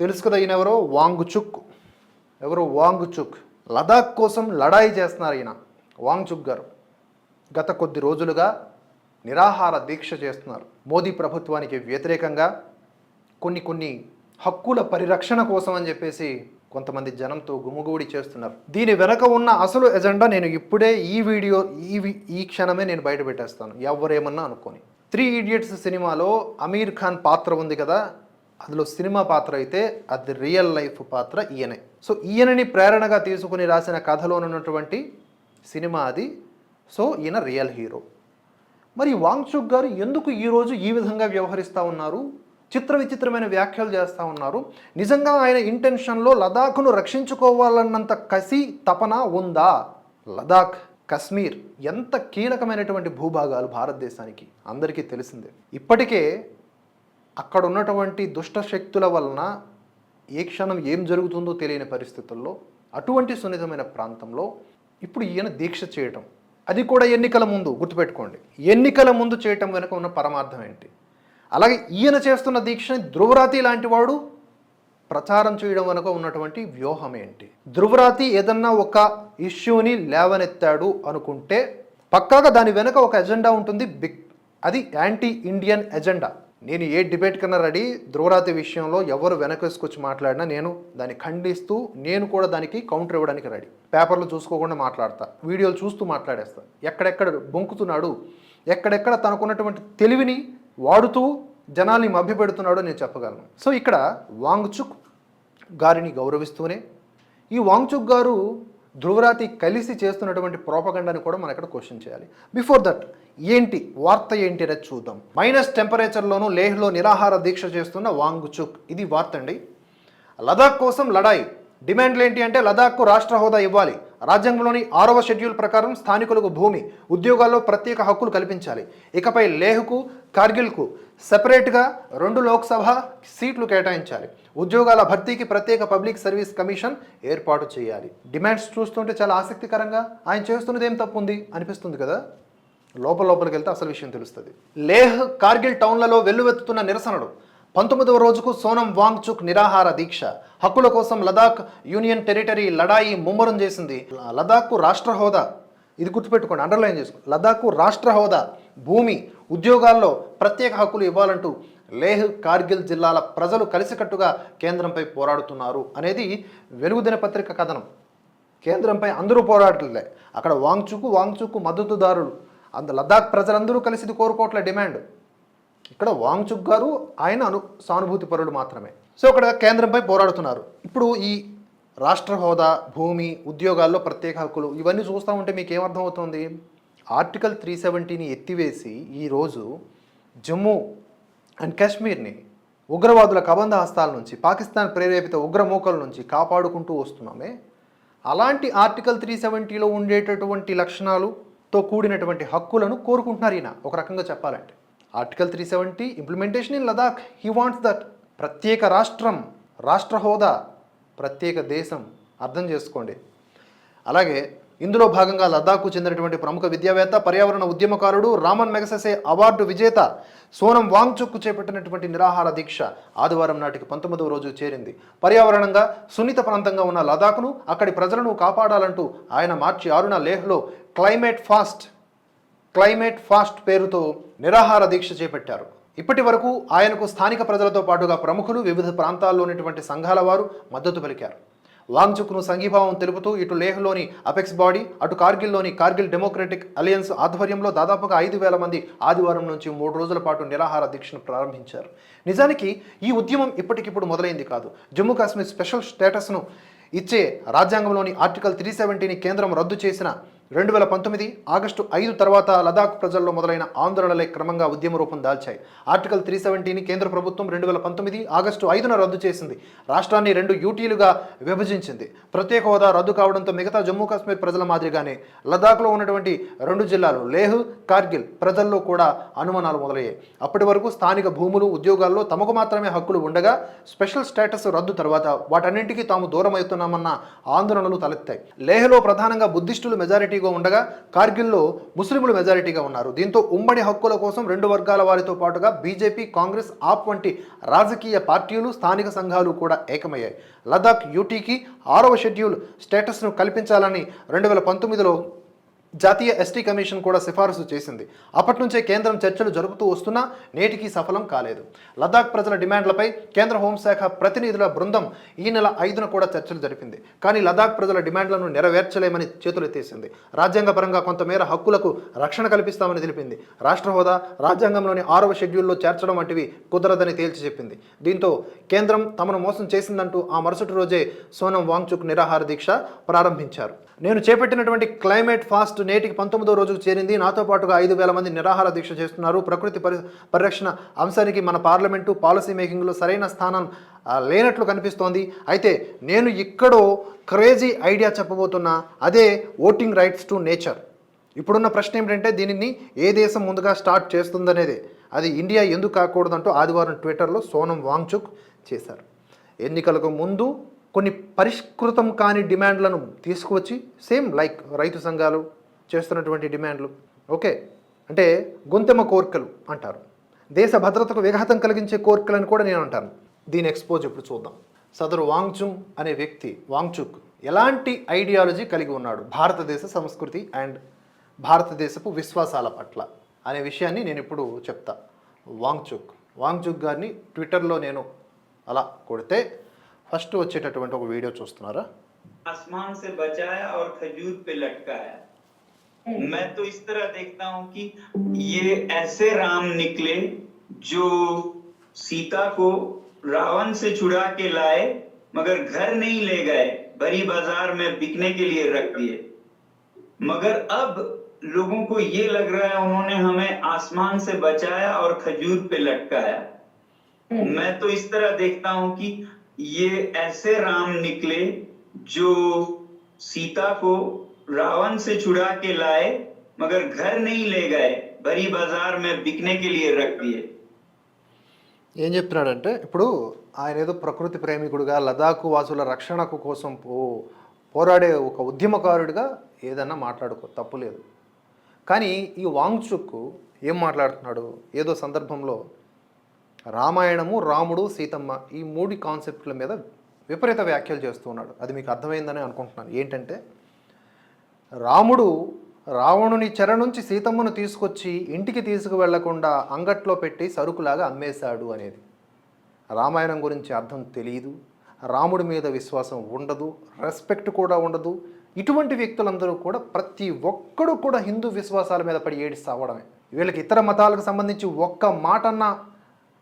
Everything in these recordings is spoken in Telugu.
తెలుసు కదా ఈయన ఎవరో వాంగ్చుక్. ఎవరో వాంగ్చుక్. లదాఖ్ కోసం లడాయి చేస్తున్నారు ఈయన వాంగ్చుక్ గారు. గత కొద్ది రోజులుగా నిరాహార దీక్ష చేస్తున్నారు. మోదీ ప్రభుత్వానికి వ్యతిరేకంగా కొన్ని కొన్ని హక్కుల పరిరక్షణ కోసం అని చెప్పేసి కొంతమంది జనంతో గుమిగూడి చేస్తున్నారు. దీని వెనక ఉన్న అసలు ఎజెండా నేను ఇప్పుడే ఈ వీడియో ఈ ఈ క్షణమే నేను బయట పెట్టేస్తాను. ఎవరేమన్నా అనుకోని. త్రీ ఇడియట్స్ సినిమాలో అమీర్ ఖాన్ పాత్ర ఉంది కదా అందులో సినిమా పాత్ర అయితే అది రియల్ లైఫ్ పాత్ర ఈయనే. సో ఈయనని ప్రేరణగా తీసుకుని రాసిన కథలో ఉన్నటువంటి సినిమా అది. సో ఈయన రియల్ హీరో. మరి వాంగ్చుక్ గారు ఎందుకు ఈరోజు ఈ విధంగా వ్యవహరిస్తూ ఉన్నారు? చిత్ర విచిత్రమైన వ్యాఖ్యలు చేస్తూ ఉన్నారు. నిజంగా ఆయన ఇంటెన్షన్లో లదాఖ్ను రక్షించుకోవాలన్నంత కసి తపన ఉందా? లదాఖ్ కశ్మీర్ ఎంత కీలకమైనటువంటి భూభాగాలు భారతదేశానికి అందరికీ తెలిసిందే. ఇప్పటికే అక్కడ ఉన్నటువంటి దుష్ట శక్తుల వలన ఏ క్షణం ఏం జరుగుతుందో తెలియని పరిస్థితుల్లో అటువంటి సున్నితమైన ప్రాంతంలో ఇప్పుడు ఈయన దీక్ష చేయటం. అది కూడా ఎన్నికల ముందు గుర్తుపెట్టుకోండి. ఎన్నికల ముందు చేయటం వెనుక ఉన్న పరమార్థం ఏంటి? అలాగే ఈయన చేస్తున్న దీక్షని ధ్రువరాతి లాంటి వాడు ప్రచారం చేయడం వెనుక ఉన్నటువంటి వ్యూహం ఏంటి? ధ్రువరాతి ఏదన్నా ఒక ఇష్యూని లేవనెత్తాడు అనుకుంటే పక్కాగా దాని వెనుక ఒక ఎజెండా ఉంటుంది. బిగ్ అది యాంటీ ఇండియన్ ఎజెండా. నేను ఏ డిబేట్ కన్నా రెడీ ధ్రువరాతి విషయంలో ఎవరు వెనకేసుకొచ్చి మాట్లాడినా నేను దాన్ని ఖండిస్తూ నేను కూడా దానికి కౌంటర్ ఇవ్వడానికి రెడీ పేపర్లు చూసుకోకుండా మాట్లాడతా. వీడియోలు చూస్తూ మాట్లాడేస్తా. ఎక్కడెక్కడ బొంకుతున్నాడు ఎక్కడెక్కడ తనకున్నటువంటి తెలివిని వాడుతూ జనాల్ని మభ్యపెడుతున్నాడో నేను చెప్పగలను. సో ఇక్కడ వాంగ్చుక్ గారిని గౌరవిస్తూనే ఈ వాంగ్చుక్ గారు ధ్రువరాతి కలిసి చేస్తున్నటువంటి ప్రోపగండాని కూడా మనం ఇక్కడ క్వశ్చన్ చేయాలి? బిఫోర్ దట్ ఏంటి? వార్త ఏంటి అనేది చూద్దాం మైనస్ టెంపరేచర్లోనూ లేహ్లో నిరాహార దీక్ష చేస్తున్న వాంగ్చుక్. ఇది వార్త అండి. లదాఖ్ కోసం లడాయి. డిమాండ్లు ఏంటి అంటే లదాఖ్కు రాష్ట్ర హోదా ఇవ్వాలి. రాజ్యాంగంలోని ఆరవ షెడ్యూల్ ప్రకారం స్థానికులకు భూమి ఉద్యోగాల్లో ప్రత్యేక హక్కులు కల్పించాలి. ఇకపై లేహ్కు కార్గిల్కు సెపరేట్గా రెండు లోక్సభ సీట్లు కేటాయించాలి. ఉద్యోగాల భర్తీకి ప్రత్యేక పబ్లిక్ సర్వీస్ కమిషన్ ఏర్పాటు చేయాలి. డిమాండ్స్ చూస్తుంటే చాలా ఆసక్తికరంగా ఆయన చేస్తున్నది ఏం తప్పు ఉంది అనిపిస్తుంది కదా? లోపల లోపలికి వెళ్తే అసలు విషయం తెలుస్తుంది. లేహ్ కార్గిల్ టౌన్లలో వెల్లువెత్తుతున్న నిరసనలు. పంతొమ్మిదవ రోజుకు సోనం వాంగ్చుక్ నిరాహార దీక్ష. హక్కుల కోసం లదాఖ్ యూనియన్ టెరిటరీ లడాయి ముమ్మరం చేసింది. లదాఖ్కు రాష్ట్ర హోదా. ఇది గుర్తుపెట్టుకోండి అండర్లైన్ చేసుకోండి లదాఖ్కు రాష్ట్ర హోదా. భూమి ఉద్యోగాల్లో ప్రత్యేక హక్కులు ఇవ్వాలంటూ లేహ్ కార్గిల్ జిల్లాల ప్రజలు కలిసికట్టుగా కేంద్రంపై పోరాడుతున్నారు అనేది వెలుగు దినపత్రిక కథనం. కేంద్రంపై అందరూ పోరాటలే అక్కడ వాంగ్చుకు వాంగ్చుకు మద్దతుదారులు. అంత లద్దాఖ్ ప్రజలందరూ కలిసి ఇది కోరుకోవట్లే డిమాండ్. ఇక్కడ వాంగ్చుక్ గారు ఆయన అను సానుభూతి పరులు మాత్రమే. సో అక్కడ కేంద్రంపై పోరాడుతున్నారు. ఇప్పుడు ఈ రాష్ట్ర హోదా భూమి ఉద్యోగాల్లో ప్రత్యేక హక్కులు ఇవన్నీ చూస్తూ ఉంటే మీకు ఏమర్థమవుతుంది ఆర్టికల్ త్రీ సెవెంటీని ఎత్తివేసి ఈరోజు జమ్మూ అండ్ కాశ్మీర్ని ఉగ్రవాదుల కబంధ హస్తాల నుంచి పాకిస్తాన్ ప్రేరేపిత ఉగ్రమూకల నుంచి కాపాడుకుంటూ వస్తున్నామే. అలాంటి ఆర్టికల్ త్రీ సెవెంటీలో ఉండేటటువంటి లక్షణాలుతో కూడినటువంటి హక్కులను కోరుకుంటున్నారు ఈయన. ఒక రకంగా చెప్పాలంటే article three seventy implementation in Ladakh he wants that ప్రత్యేక రాష్ట్రం రాష్ట్ర హోదా ప్రత్యేక దేశం అర్థం చేసుకోండి. అలాగే ఇందులో భాగంగా లద్దాఖ్కు చెందినటువంటి ప్రముఖ విద్యావేత్త పర్యావరణ ఉద్యమకారుడు రామన్ మెగసెసే అవార్డు విజేత సోనం వాంగ్చుక్ చేపట్టినటువంటి నిరాహార దీక్ష ఆదివారం నాటికి పంతొమ్మిదవ రోజు చేరింది. పర్యావరణంగా సున్నిత ప్రాంతంగా ఉన్న లదాఖ్ను అక్కడి ప్రజలను కాపాడాలంటూ ఆయన మార్చి ఆరున లేహ్లో క్లైమేట్ ఫాస్ట్ క్లైమేట్ ఫాస్ట్ పేరుతో నిరాహార దీక్ష చేపట్టారు. ఇప్పటి వరకు ఆయనకు స్థానిక ప్రజలతో పాటుగా ప్రముఖులు వివిధ ప్రాంతాల్లోనేటువంటి సంఘాల వారు మద్దతు పలికారు. వాంగ్చుక్ను సంఘీభావం తెలుపుతూ ఇటు లేహ్లోని అపెక్స్ బాడీ అటు కార్గిల్లోని కార్గిల్ డెమోక్రటిక్ అలయన్స్ ఆధ్వర్యంలో దాదాపుగా ఐదు వేల మంది ఆదివారం నుంచి మూడు రోజుల పాటు నిరాహార దీక్షను ప్రారంభించారు. నిజానికి ఈ ఉద్యమం ఇప్పటికిప్పుడు మొదలైంది కాదు. జమ్మూ కాశ్మీర్ స్పెషల్ స్టేటస్ను ఇచ్చే రాజ్యాంగంలోని ఆర్టికల్ త్రీ సెవెంటీని కేంద్రం రద్దు చేసిన రెండు వేల పంతొమ్మిది ఆగస్టు ఐదు తర్వాత లదాఖ్ ప్రజల్లో మొదలైన ఆందోళనలే క్రమంగా ఉద్యమ రూపం దాల్చాయి. ఆర్టికల్ త్రీ సెవెంటీని కేంద్ర ప్రభుత్వం రెండు వేల పంతొమ్మిది ఆగస్టు ఐదున రద్దు చేసింది. రాష్ట్రాన్ని రెండు యూటీలుగా విభజించింది. ప్రత్యేక హోదా రద్దు కావడంతో మిగతా జమ్మూ కాశ్మీర్ ప్రజల మాదిరిగానే లదాఖ్లో ఉన్నటువంటి రెండు జిల్లాలు లేహ్ కార్గిల్ ప్రజల్లో కూడా అనుమానాలు మొదలయ్యాయి. అప్పటి వరకు స్థానిక భూములు ఉద్యోగాల్లో తమకు మాత్రమే హక్కులు ఉండగా స్పెషల్ స్టేటస్ రద్దు తర్వాత వాటన్నింటికీ తాము దూరం అవుతున్నామన్న ఆందోళనలు తలెత్తాయి. లేహ్లో ప్రధానంగా బుద్ధిస్టులు మెజారిటీ మెజారిటీగా ఉండగా కార్గిల్లో ముస్లింలు మెజారిటీగా ఉన్నారు. దీంతో ఉమ్మడి హక్కుల కోసం రెండు వర్గాల వారితో పాటుగా బీజేపీ కాంగ్రెస్ ఆప్ వంటి రాజకీయ పార్టీలు స్థానిక సంఘాలు కూడా ఏకమయ్యాయి. లదాఖ్ యూటీకి ఆరవ షెడ్యూల్ స్టేటస్ను కల్పించాలని రెండు వేల పంతొమ్మిదిలో జాతీయ ఎస్టీ కమిషన్ కూడా సిఫారసు చేసింది. అప్పటి నుంచే కేంద్రం చర్చలు జరుపుతూ వస్తున్నా నేటికి సఫలం కాలేదు. లదాఖ్ ప్రజల డిమాండ్లపై కేంద్ర హోంశాఖ ప్రతినిధుల బృందం ఈ నెల ఐదున కూడా చర్చలు జరిపింది. కానీ లదాఖ్ ప్రజల డిమాండ్లను నెరవేర్చలేమని చేతులెత్తేసింది. రాజ్యాంగపరంగా కొంతమేర హక్కులకు రక్షణ కల్పిస్తామని తెలిపింది. రాష్ట్ర హోదా రాజ్యాంగంలోని ఆరవ షెడ్యూల్లో చేర్చడం వంటివి కుదరదని తేల్చి చెప్పింది. దీంతో కేంద్రం తమను మోసం చేసిందంటూ ఆ మరుసటి రోజే సోనం వాంగ్చుక్ నిరాహార దీక్ష ప్రారంభించారు. నేను చేపట్టినటువంటి క్లైమేట్ ఫాస్ట్ నేటికి పంతొమ్మిదో రోజుకు చేరింది. నాతో పాటుగా ఐదు వేల మంది నిరాహార దీక్ష చేస్తున్నారు. ప్రకృతి పరి పరిరక్షణ అంశానికి మన పార్లమెంటు పాలసీ మేకింగ్లో సరైన స్థానం లేనట్లు కనిపిస్తోంది. అయితే నేను ఇక్కడో క్రేజీ ఐడియా చెప్పబోతున్నా. అదే ఓటింగ్ రైట్స్ టు నేచర్. ఇప్పుడున్న ప్రశ్న ఏమిటంటే దీనిని ఏ దేశం ముందుగా స్టార్ట్ చేస్తుందనేదే. అది ఇండియా ఎందుకు కాకూడదంటూ ఆదివారం ట్విట్టర్లో సోనం వాంగ్చుక్ చేశారు. ఎన్నికలకు ముందు కొన్ని పరిష్కృతం కాని డిమాండ్లను తీసుకువచ్చి సేమ్ లైక్ రైతు సంఘాలు చేస్తున్నటువంటి డిమాండ్లు. ఓకే. అంటే గొంతెమ కోర్కలు అంటారు. దేశ భద్రతకు విఘాతం కలిగించే కోర్కెలని కూడా నేను అంటాను. దీని ఎక్స్పోజ్ ఇప్పుడు చూద్దాం. సదరు వాంగ్చుంగ్ అనే వ్యక్తి వాంగ్చుక్ ఎలాంటి ఐడియాలజీ కలిగి ఉన్నాడు? భారతదేశ సంస్కృతి అండ్ భారతదేశపు విశ్వాసాల పట్ల అనే విషయాన్ని నేను ఇప్పుడు చెప్తా. వాంగ్చుక్ వాంగ్చుక్ గారిని ట్విట్టర్లో నేను అలా కొడితే ఫస్ట్ వచ్చేటటువంటి ఒక వీడియో చూస్తున్నారా? సే బచాయా ఔర్ ఖజూర్ పే లట్కాయా? मैं तो इस तरह देखता हूँ कि ये ऐसे राम निकले जो सीता को रावण से छुड़ा के लाए, मगर घर नहीं ले गए, बड़ी बाज़ार में बिकने के लिए रख दिए। मगर अब लोगों को ये लग रहा है उन्होंने हमें आसमान से बचाया और खजूर पे लटकाया। मैं तो इस तरह देखता हूँ कि ये ऐसे राम निकले जो सीता को रावण से छुड़ा के लाए मगर घर नहीं ले गए बड़ी बाजार में बिकने के लिए रख दिए ఏం చెప్తున్నాడంటే ఇప్పుడు ఆయన ఏదో ప్రకృతి ప్రేమికుడుగా లదాఖ్ వాసుల రక్షణకు కోసం పో పోరాడే ఒక ఉద్యమకారుడిగా ఏదన్నా మాట్లాడుకో తప్పు లేదు కానీ ఈ వాంగ్చుక్ ఏం మాట్లాడుతున్నాడు ఏదో సందర్భంలో రామాయణము రాముడు సీతమ్మ ఈ మూడు కాన్సెప్ట్ల మీద విపరీత వ్యాఖ్యలు చేస్తూ ఉన్నాడు అది మీకు అర్థమైందని అనుకుంటున్నాను ఏంటంటే రాముడు రావణుని చెర నుంచి సీతమ్మను తీసుకొచ్చి ఇంటికి తీసుకువెళ్ళకుండా అంగట్లో పెట్టి సరుకులాగా అమ్మేశాడు అనేది. రామాయణం గురించి అర్థం తెలియదు రాముడి మీద విశ్వాసం ఉండదు. రెస్పెక్ట్ కూడా ఉండదు. ఇటువంటి వ్యక్తులందరూ కూడా ప్రతి ఒక్కడు కూడా హిందూ విశ్వాసాల మీద పడి ఏడి సావడమే వీళ్ళకి ఇతర మతాలకు సంబంధించి ఒక్క మాటన్నా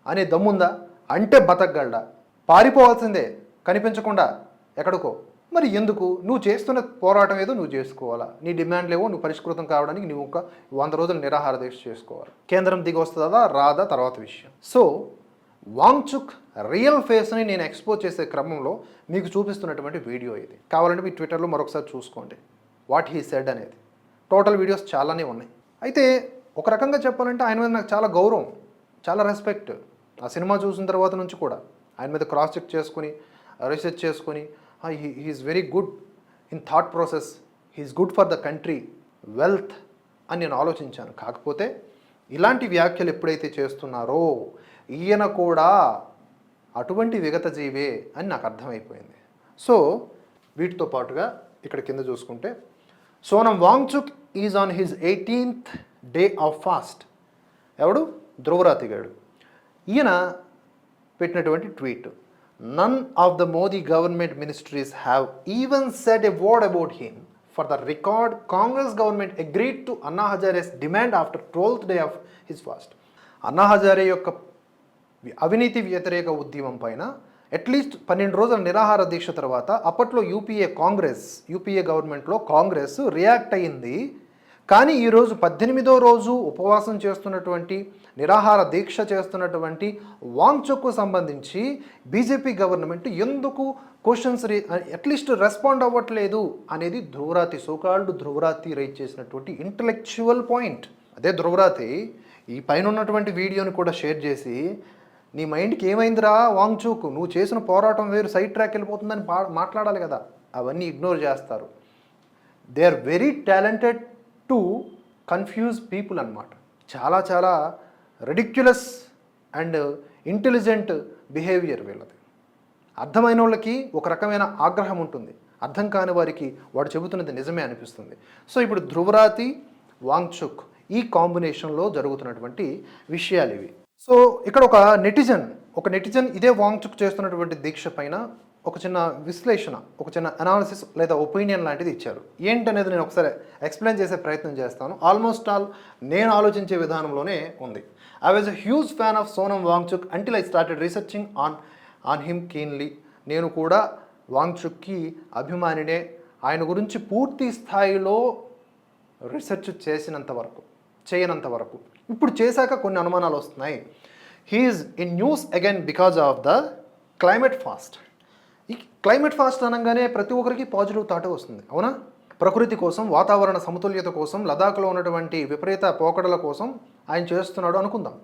అనే దమ్ముందా? అంటే బతకగలడా? పారిపోవాల్సిందే. కనిపించకుండా ఎక్కడికో. మరి ఎందుకు? నువ్వు చేస్తున్న పోరాటం ఏదో నువ్వు చేసుకోవాలా? నీ డిమాండ్లు ఏవో నువ్వు పరిష్కృతం కావడానికి నువ్వు ఒక వంద రోజులు నిరాహార దీక్ష చేసుకోవాలి. కేంద్రం దిగి వస్తుందా? రాదా? తర్వాత విషయం. సో వాంగ్చుక్ రియల్ ఫేస్ని నేను ఎక్స్పోజ్ చేసే క్రమంలో మీకు చూపిస్తున్నటువంటి వీడియో ఇది. కావాలంటే మీ ట్విట్టర్లో మరొకసారి చూసుకోండి. వాట్ హీ సెడ్ అనేది. టోటల్ వీడియోస్ చాలానే ఉన్నాయి. అయితే ఒక రకంగా చెప్పాలంటే ఆయన మీద నాకు చాలా గౌరవం చాలా రెస్పెక్ట్. ఆ సినిమా చూసిన తర్వాత నుంచి కూడా ఆయన మీద క్రాస్ చెక్ చేసుకుని రీసెర్చ్ చేసుకుని he's very good in thought process he's good for the country wealth అని నేను ఆలోచించాను. కాకపోతే ఇలాంటి వ్యాఖ్యలు ఎప్పుడైతే చేస్తున్నారో ఈయన కూడా అటువంటి విగత జీవే అని నాకు అర్థమైపోయింది. సో వీటితో పాటుగా ఇక్కడ కింద చూసుకుంటే Sonam Wangchuk is on his eighteenth day of fast ఎవడు? ధ్రువరాతిగాడు. ఈయన పెట్టినటువంటి tweet. None of the Modi government ministries have even said a word about him for the record Congress government agreed to Anna Hazare's demand after twelfth day of his fast Anna Hazare యొక్క అవినీతి వ్యతిరేక ఉద్యమం పైన అట్లీస్ట్ పన్నెండు రోజుల నిరాహార దీక్ష తర్వాత అప్పట్లో యూపీఏ కాంగ్రెస్ యూపీఏ గవర్నమెంట్లో కాంగ్రెస్ రియాక్ట్ అయింది కానీ ఈరోజు పద్దెనిమిదో రోజు ఉపవాసం చేస్తున్నటువంటి నిరాహార దీక్ష చేస్తున్నటువంటి వాంగ్చుక్కు సంబంధించి బీజేపీ గవర్నమెంట్ ఎందుకు క్వశ్చన్స్ అట్లీస్ట్ రెస్పాండ్ అవ్వట్లేదు అనేది Dhruv Rathee so called Dhruv Rathee right చేసినటువంటి ఇంటలెక్చువల్ పాయింట్. అదే ధ్రువరాతి ఈ పైన ఉన్నటువంటి వీడియోని కూడా షేర్ చేసి నీ మైండ్కి ఏమైందిరా వాంగ్చూక్? నువ్వు చేసిన పోరాటం వేరు సైడ్ ట్రాక్ వెళ్ళిపోతుందని పా మాట్లాడాలి కదా. అవన్నీ ఇగ్నోర్ చేస్తారు. They are very talented to confuse people అన్నమాట. చాలా చాలా రెడిక్యులస్ అండ్ ఇంటెలిజెంట్ బిహేవియర్ వీళ్ళది. అర్థమైన వాళ్ళకి ఒక రకమైన ఆగ్రహం ఉంటుంది. అర్థం కాని వారికి వాడు చెబుతున్నది నిజమే అనిపిస్తుంది. సో ఇప్పుడు ధ్రువరాతి వాంగ్చుక్ ఈ కాంబినేషన్లో జరుగుతున్నటువంటి విషయాలు ఇవి. సో ఇక్కడ ఒక నెటిజన్ ఒక నెటిజన్ ఇదే వాంగ్చుక్ చేస్తున్నటువంటి దీక్ష పైన ఒక చిన్న విశ్లేషణ ఒక చిన్న అనాలిసిస్ లేదా ఒపీనియన్ లాంటిది ఇచ్చారు. ఏంటనేది నేను ఒకసారి ఎక్స్ప్లెయిన్ చేసే ప్రయత్నం చేస్తాను. ఆల్మోస్ట్ ఆల్ నేను ఆలోచించే విధానంలోనే ఉంది. I was a huge fan of Sonam Wangchuk until I started researching on on him keenly నేను కూడా వాంగ్చుక్కి అభిమానినే ఆయన గురించి పూర్తి స్థాయిలో రీసెర్చ్ చేసినంత వరకు చేయనంత వరకు. ఇప్పుడు చేశాక కొన్ని అనుమానాలు వస్తున్నాయి. He's in news again because of the climate fast ఈ క్లైమేట్ ఫాస్ట్ అనగానే ప్రతి ఒక్కరికి పాజిటివ్ థాటే వస్తుంది. అవునా? ప్రకృతి కోసం వాతావరణ సమతుల్యత కోసం లదాఖ్లో ఉన్నటువంటి విపరీత పోకడల కోసం ఆయన చేస్తున్నాడు అనుకుందాం.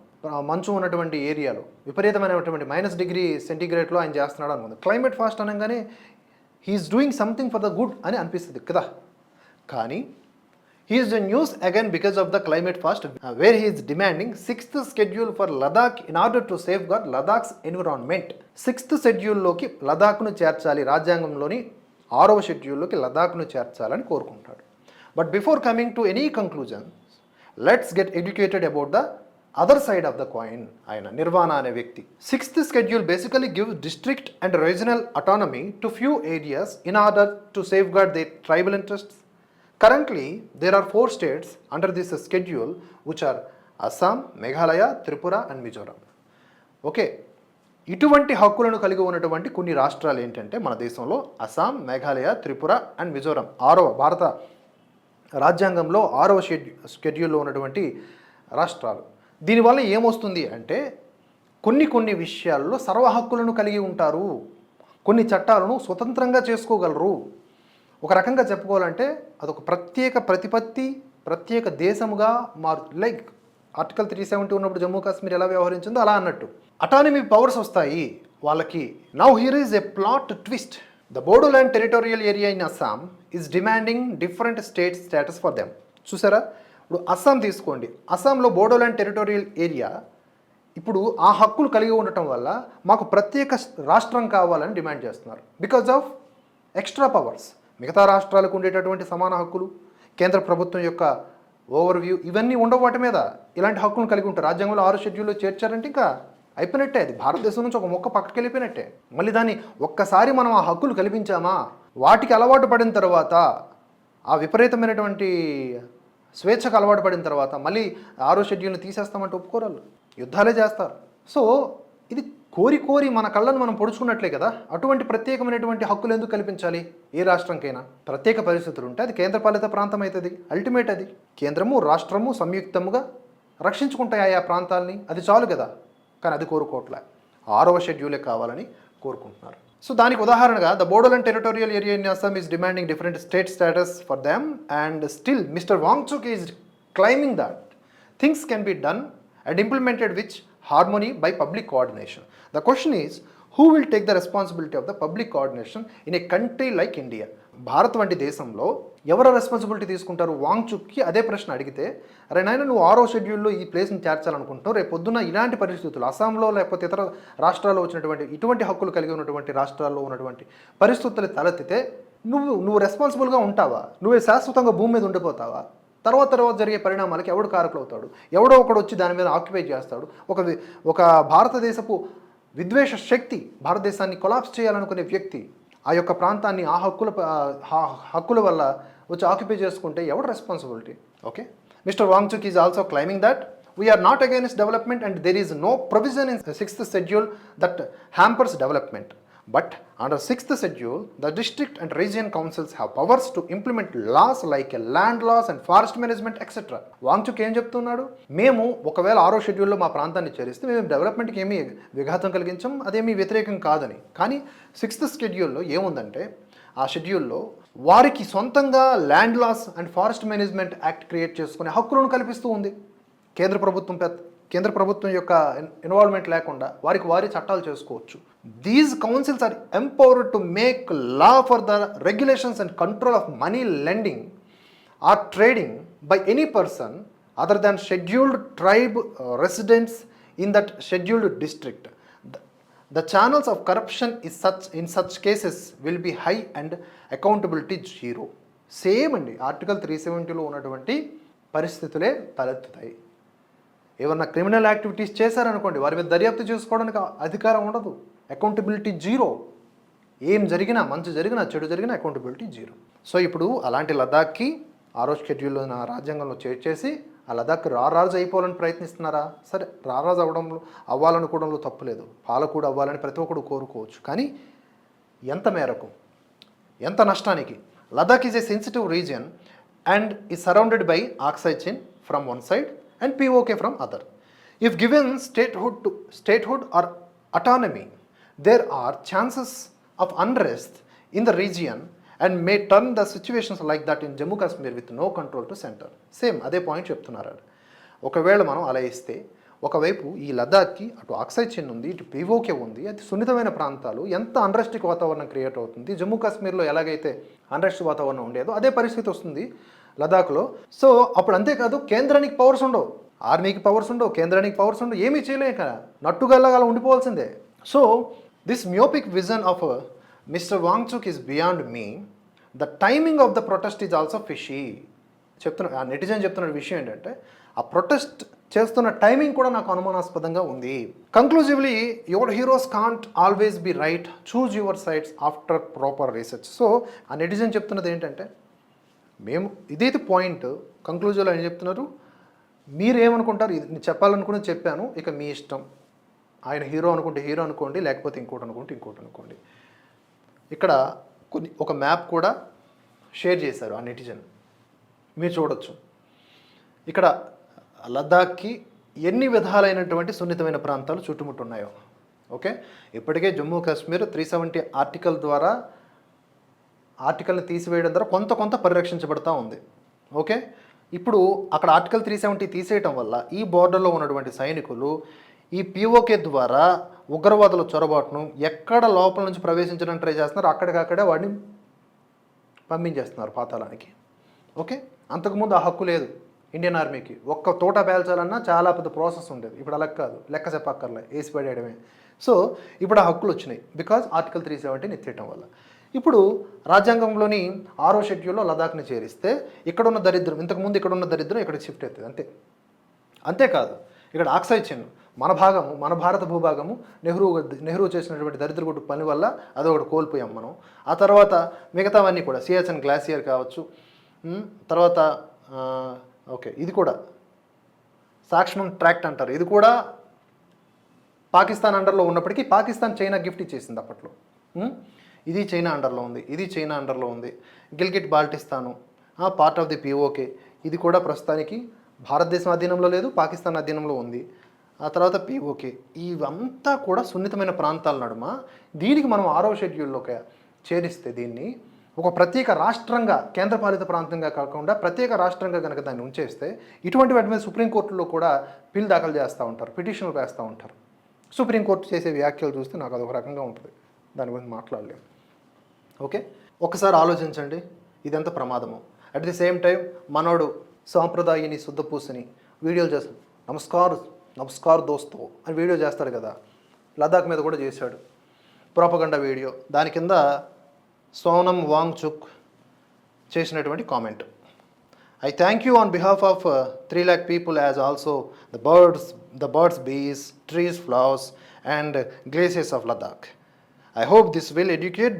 మంచు ఉన్నటువంటి ఏరియాలో విపరీతమైనటువంటి మైనస్ డిగ్రీ సెంటీగ్రేడ్లో ఆయన చేస్తున్నాడు అనుకుందాం. క్లైమేట్ ఫాస్ట్ అనగానే he's doing something for the good అని అనిపిస్తుంది కదా. కానీ He is in news again because of the climate fast, uh, where he is demanding sixth schedule for Ladakh in order to safeguard Ladakh's environment. Sixth షెడ్యూల్లోకి లదాఖ్ను చేర్చాలి రాజ్యాంగంలోని ఆరవ షెడ్యూల్లోకి లదాఖ్ను చేర్చాలని కోరుకుంటాడు but before coming to any conclusion let's get educated about the other side of the coin ఆయన నిర్వాణ అనే వ్యక్తి sixth schedule basically give district and regional autonomy to few areas in order to safeguard the tribal interests Currently, there are four states under this schedule, which are Assam, Meghalaya, Tripura, and Mizoram. Okay ఇటువంటి హక్కులను కలిగి ఉన్నటువంటి కొన్ని రాష్ట్రాలు ఏంటంటే మన దేశంలో అస్సాం మేఘాలయ త్రిపుర అండ్ మిజోరం ఆరవ భారత రాజ్యాంగంలో ఆరవ షెడ్యూ షెడ్యూల్లో ఉన్నటువంటి రాష్ట్రాలు. దీనివల్ల ఏమొస్తుంది అంటే కొన్ని కొన్ని విషయాల్లో సర్వ హక్కులను కలిగి ఉంటారు. కొన్ని చట్టాలను స్వతంత్రంగా చేసుకోగలరు. ఒక రకంగా చెప్పుకోవాలంటే అదొక ప్రత్యేక ప్రతిపత్తి ప్రత్యేక దేశముగా మారు లైక్ ఆర్టికల్ త్రీ సెవెంటీ ఉన్నప్పుడు జమ్మూ కాశ్మీర్ ఎలా వ్యవహరించిందో అలా అన్నట్టు. అటానమీ పవర్స్ వస్తాయి. వాళ్ళకి now here is a plot twist the Bodoland territorial area in Assam is demanding different state status for them చూసారా? ఇప్పుడు అస్సాం తీసుకోండి. అస్సాంలో బోడోల్యాండ్ టెరిటోరియల్ ఏరియా ఇప్పుడు ఆ హక్కులు కలిగి ఉండటం వల్ల మాకు ప్రత్యేక రాష్ట్రం కావాలని డిమాండ్ చేస్తున్నారు. బికాజ్ ఆఫ్ ఎక్స్ట్రా పవర్స్ మిగతా రాష్ట్రాలకు ఉండేటటువంటి సమాన హక్కులు కేంద్ర ప్రభుత్వం యొక్క ఓవర్ వ్యూ ఇవన్నీ ఉండవు వాటి మీద. ఇలాంటి హక్కులను కలిగి ఉంటారు. రాజ్యాంగంలో ఆరు షెడ్యూల్లో చేర్చారంటే ఇంకా అయిపోయినట్టే అది. భారతదేశం నుంచి ఒక మొక్క పక్కకి వెళ్ళిపోయినట్టే. మళ్ళీ దాన్ని ఒక్కసారి మనం ఆ హక్కులు కల్పించామా? వాటికి అలవాటు పడిన తర్వాత ఆ విపరీతమైనటువంటి స్వేచ్ఛకు అలవాటు పడిన తర్వాత మళ్ళీ ఆరో షెడ్యూల్ని తీసేస్తామంటే ఒప్పుకోరాలు యుద్ధాలే చేస్తారు. సో ఇది కోరి కోరి మన కళ్ళను మనం పొడుచుకున్నట్లే కదా? అటువంటి ప్రత్యేకమైనటువంటి హక్కులు ఎందుకు కల్పించాలి? ఏ రాష్ట్రంకైనా ప్రత్యేక పరిస్థితులు ఉంటే అది కేంద్రపాలిత ప్రాంతం అవుతుంది అల్టిమేట్ అది. కేంద్రము రాష్ట్రము సంయుక్తముగా రక్షించుకుంటాయి ఆయా ప్రాంతాలని. అది చాలు కదా. కానీ అది కోరుకోవట్లే. ఆరవ షెడ్యూలే కావాలని కోరుకుంటున్నారు. సో దానికి ఉదాహరణగా the Bodoland territorial area in Assam is demanding different state status for them and still mister Wangchuk is claiming that things can be done and implemented which harmony by public coordination The question is, who will take the responsibility of the public coordination in a country like India? Bharat వంటి దేశంలో ఎవరు రెస్పాన్సిబిలిటీ తీసుకుంటారు? వాంగ్చుక్కి అదే ప్రశ్న అడిగితే అరే నాయన నువ్వు ఆరో షెడ్యూల్లో ఈ ప్లేస్ని చేర్చాలనుకుంటున్నావు రేపు పొద్దున్న ఇలాంటి పరిస్థితులు అస్సాంలో లేకపోతే ఇతర రాష్ట్రాల్లో వచ్చినటువంటి ఇటువంటి హక్కులు కలిగి ఉన్నటువంటి రాష్ట్రాల్లో ఉన్నటువంటి పరిస్థితులు తలెత్తితే నువ్వు నువ్వు రెస్పాన్సిబుల్గా ఉంటావా? నువ్వే శాశ్వతంగా భూమి మీద ఉండిపోతావా? తర్వాత తర్వాత జరిగే పరిణామాలకి ఎవడు కారకులు అవుతాడు ఎవడో ఒకడు వచ్చి దాని మీద ఆక్యుపై చేస్తాడు? ఒక ఒక భారతదేశపు విద్వేష శక్తి భారతదేశాన్ని కొలాప్స్ చేయాలనుకునే వ్యక్తి ఆ యొక్క ప్రాంతాన్ని ఆ హక్కుల హక్కుల వల్ల వచ్చి ఆక్యుపై చేసుకుంటే ఎవరు responsibility okay mister Wangchuk is also claiming that we are not against development and there is no provision in sixth schedule that hampers development But under sixth schedule, the district and region councils have powers to implement laws like a land laws and forest management, etc. Wangchuk ఏం చెప్తున్నాడు? మేము ఒకవేళ ఆరో షెడ్యూల్లో మా ప్రాంతాన్ని చేరిస్తే మేము డెవలప్మెంట్కి ఏమీ విఘాతం కలిగించం అదేమీ వ్యతిరేకం కాదని. కానీ సిక్స్త్ షెడ్యూల్లో ఏముందంటే ఆ షెడ్యూల్లో వారికి సొంతంగా land laws and forest management act create చేసుకునే హక్కులను కల్పిస్తూ ఉంది. కేంద్ర ప్రభుత్వం పెద్ద కేంద్ర ప్రభుత్వం యొక్క ఇన్వాల్వ్మెంట్ లేకుండా వారికి వారి చట్టాలు చేసుకోవచ్చు. These councils are empowered to make law for the regulations and control of money lending or trading by any person other than scheduled tribe residents in that scheduled district the channels of corruption is such in such cases will be high and accountability zero same అండి ఆర్టికల్ త్రీ సెవెంటీలో ఉన్నటువంటి పరిస్థితులే తలెత్తుతాయి. ఏమన్నా క్రిమినల్ యాక్టివిటీస్ చేశారనుకోండి వారి మీద దర్యాప్తు చేసుకోవడానికి అధికారం ఉండదు. Accountability zero. ఏం జరిగినా మంచి జరిగినా చెడు జరిగినా అకౌంటబిలిటీ జీరో. సో ఇప్పుడు అలాంటి లదాఖ్కి ఆరో షెడ్యూల్లో నా రాజ్యాంగంలో చేర్చేసి ఆ లదాఖ్ రారాజు అయిపోవాలని ప్రయత్నిస్తున్నారా? సరే రారాజు అవ్వడంలో అవ్వాలనుకోవడంలో తప్పులేదు పాలకుడు అవ్వాలని ప్రతి ఒక్కడు కోరుకోవచ్చు. కానీ ఎంత మేరకు ఎంత నష్టానికి? Ladakh is a sensitive region and is surrounded by Aksai Chin from one side and PoK from other if given statehood to statehood or autonomy there are chances of unrest in the region and may turn the situations like that in Jammu Kashmir with no control to centre same అదే పాయింట్ చెప్తున్నారు. ఒకవేళ మనం అలా ఇస్తే ఒకవైపు ఈ లదాఖ్కి అటు ఆక్సైడ్ చిన్ ఉంది ఇటు పీఓకే ఉంది అది సున్నితమైన ప్రాంతాలు ఎంత అన్రెస్టిక్ వాతావరణం క్రియేట్ అవుతుంది జమ్మూ కాశ్మీర్లో ఎలాగైతే అన్రెస్ట్ వాతావరణం ఉండేదో అదే పరిస్థితి వస్తుంది. లదాఖ్లో సో అప్పుడు అంతేకాదు కేంద్రానికి పవర్స్ ఉండవు. ఆర్మీకి పవర్స్ ఉండవు కేంద్రానికి పవర్స్ ఉండవు ఏమీ చేయలేక నట్టుగల్లగా అలా ఉండిపోవాల్సిందే. So this myopic vision of mister Wangchuk is beyond me the timing of the protest is also fishy చెప్తున్న ఆ నెటిజన్ చెప్తున్న విషయం ఏంటంటే ఆ ప్రొటెస్ట్ చేస్తున్న టైమింగ్ కూడా నాకు అనుమానాస్పదంగా ఉంది. Conclusively your heroes can't always be right choose your sides after proper research so ఆ నెటిజన్ చెప్తున్నది ఏంటంటే మేము ఇదైతే పాయింట్ కంక్లూజన్లో ఏం చెప్తున్నారు? మీరు ఏమనుకుంటారు ఇది నేను చెప్పాను. ఇక మీ ఇష్టం. ఆయన హీరో అనుకుంటే హీరో అనుకోండి లేకపోతే ఇంకోటి అనుకుంటే ఇంకోటి అనుకోండి. ఇక్కడ కొన్ని ఒక మ్యాప్ కూడా షేర్ చేశారు ఆ నెటిజన్ మీరు చూడొచ్చు. ఇక్కడ లద్దాఖ్కి ఎన్ని విధాలైనటువంటి సున్నితమైన ప్రాంతాలు చుట్టుముట్టున్నాయో. ఓకే? ఇప్పటికే Jammu Kashmir three seventy article ద్వారా ఆర్టికల్ని తీసివేయడం ద్వారా కొంత కొంత పరిరక్షించబడతా ఉంది. ఓకే? ఇప్పుడు అక్కడ ఆర్టికల్ త్రీ సెవెంటీ తీసేయటం వల్ల ఈ బోర్డర్లో ఉన్నటువంటి సైనికులు ఈ పిఓకే ద్వారా ఉగ్రవాదుల చొరబాటును ఎక్కడ లోపల నుంచి ప్రవేశించడానికి ట్రై చేస్తున్నారు అక్కడికక్కడే వాడిని పంపించేస్తున్నారు పాతాళానికి. ఓకే? అంతకుముందు ఆ హక్కు లేదు ఇండియన్ ఆర్మీకి. ఒక్క తోట పేల్చాలన్నా చాలా పెద్ద ప్రాసెస్ ఉండేది. ఇప్పుడు అలా కాదు. లెక్క చెప్పక్కర్లే. వేసి పడేయడమే. సో ఇప్పుడు ఆ హక్కులు వచ్చినాయి. బికాజ్ ఆర్టికల్ త్రీ సెవెంటీని ఎత్తేయటం వల్ల. ఇప్పుడు రాజ్యాంగంలోని ఆరో షెడ్యూల్లో లదాఖ్ని చేరిస్తే ఇక్కడ ఉన్న దరిద్రం ఇంతకుముందు ఇక్కడ ఉన్న దరిద్రం ఇక్కడ షిఫ్ట్ అవుతుంది అంతే. అంతేకాదు ఇక్కడ ఆక్సైడ్ చిన్ మన భాగము మన భారత భూభాగము నెహ్రూ నెహ్రూ చేసినటువంటి దరిద్రగుడ్డు పని వల్ల అదొకటి కోల్పోయాం మనం. ఆ తర్వాత మిగతావన్నీ కూడా సియాచన్ గ్లాసియర్ కావచ్చు తర్వాత ఓకే ఇది కూడా సాక్ష్మం ట్రాక్ట్ అంటారు. ఇది కూడా పాకిస్తాన్ అండర్లో ఉన్నప్పటికీ పాకిస్తాన్ చైనా గిఫ్ట్ ఇచ్చేసింది అప్పట్లో. ఇది చైనా అండర్లో ఉంది ఇది చైనా అండర్లో ఉంది. Gilgit Baltistan. Part of the PoK ఇది కూడా ప్రస్తుతానికి భారతదేశం అధీనంలో లేదు పాకిస్తాన్ అధీనంలో ఉంది. ఆ తర్వాత పిఓకే ఇవంతా కూడా సున్నితమైన ప్రాంతాల నడుమ. దీనికి మనం ఆరో షెడ్యూల్లోకి చేరిస్తే దీన్ని ఒక ప్రత్యేక రాష్ట్రంగా కేంద్రపాలిత ప్రాంతంగా కాకుండా ప్రత్యేక రాష్ట్రంగా కనుక దాన్ని ఉంచేస్తే ఇటువంటి వాటి మీద సుప్రీంకోర్టులో కూడా పిల్ దాఖలు చేస్తూ ఉంటారు పిటిషన్లు వేస్తూ ఉంటారు. సుప్రీంకోర్టు చేసే వ్యాఖ్యలు చూస్తే నాకు అదొక రకంగా ఉంటుంది. దాని గురించి మాట్లాడలేము. ఓకే? ఒకసారి ఆలోచించండి. ఇదంత ప్రమాదము. అట్ ది సేమ్ టైం మనోడు సాంప్రదాయని శుద్ధపూసని వీడియోలు చేస్తాడు. నమస్కార్ నమస్కార్ దోస్తో అని వీడియో చేస్తాడు కదా. లదాఖ్ మీద కూడా చేశాడు. Propaganda video. దాని కింద సోనం వాంగ్ చుక్ చేసినటువంటి comment. I thank you on behalf of three lakh people as also the birds the birds bees trees flowers and glaciers of Ladakh I hope this will educate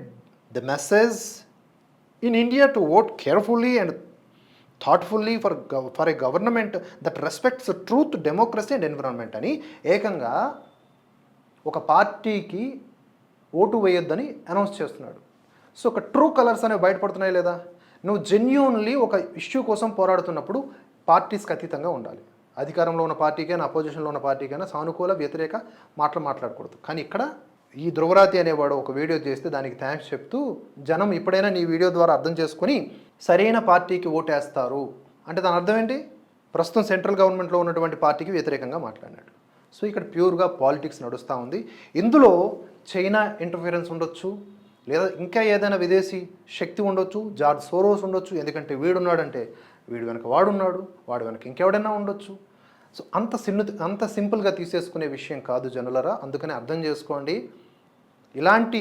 the masses in India to vote carefully and thoughtfully for for a government that respects truth democracy and environment అని ఏకంగా ఒక పార్టీకి ఓటు వేయొద్దని అనౌన్స్ చేస్తున్నాడు. సో ఒక ట్రూ కలర్స్ అనేవి బయటపడుతున్నాయి లేదా? నువ్వు జెన్యున్లీ ఒక ఇష్యూ కోసం పోరాడుతున్నప్పుడు పార్టీస్కి అతీతంగా ఉండాలి. అధికారంలో ఉన్న పార్టీకైనా అపోజిషన్లో ఉన్న పార్టీకైనా సానుకూల వ్యతిరేక మాటలు మాట్లాడకూడదు. కానీ ఇక్కడ ఈ ధ్రువరాతి అనేవాడు ఒక వీడియో చేస్తే దానికి థ్యాంక్స్ చెప్తూ జనం ఇప్పుడైనా నీ వీడియో ద్వారా అర్థం చేసుకొని సరైన పార్టీకి ఓటేస్తారు. అంటే దాని అర్థం ఏంటి? ప్రస్తుతం సెంట్రల్ గవర్నమెంట్లో ఉన్నటువంటి పార్టీకి వ్యతిరేకంగా మాట్లాడినాడు. సో ఇక్కడ ప్యూర్గా పాలిటిక్స్ నడుస్తూ ఉంది. ఇందులో చైనా ఇంటర్ఫిరెన్స్ ఉండొచ్చు లేదా ఇంకా ఏదైనా విదేశీ శక్తి ఉండొచ్చు జార్జ్ సోరోస్ ఉండొచ్చు ఎందుకంటే వీడున్నాడంటే వీడు వెనక వాడున్నాడు వాడు వెనక ఇంకెవడైనా ఉండొచ్చు. సో అంత సిన్ను అంత సింపుల్గా తీసేసుకునే విషయం కాదు జనులరా. అందుకని అర్థం చేసుకోండి. ఇలాంటి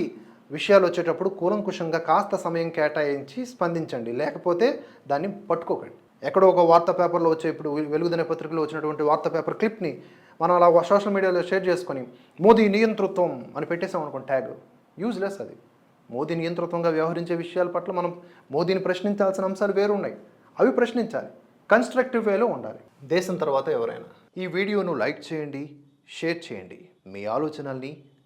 విషయాలు వచ్చేటప్పుడు కూలంకుషంగా కాస్త సమయం కేటాయించి స్పందించండి. లేకపోతే దాన్ని పట్టుకోకండి. ఎక్కడో ఒక వార్తా పేపర్లో వచ్చే ఇప్పుడు వెలుగుదనే పత్రికలో వచ్చినటువంటి వార్తా పేపర్ క్లిప్ని మనం అలా సోషల్ మీడియాలో షేర్ చేసుకొని మోదీ నియంతృత్వం అని పెట్టేసాం అనుకోండి ట్యాగ్. యూజ్లెస్ అది. మోదీ నియంతృత్వంగా వ్యవహరించే విషయాల పట్ల మనం మోదీని ప్రశ్నించాల్సిన అంశాలు వేరు ఉన్నాయి అవి ప్రశ్నించాలి. కన్స్ట్రక్టివ్ వేలో ఉండాలి. దేశం తర్వాత ఎవరైనా ఈ వీడియోను లైక్ చేయండి షేర్ చేయండి. మీ ఆలోచనల్ని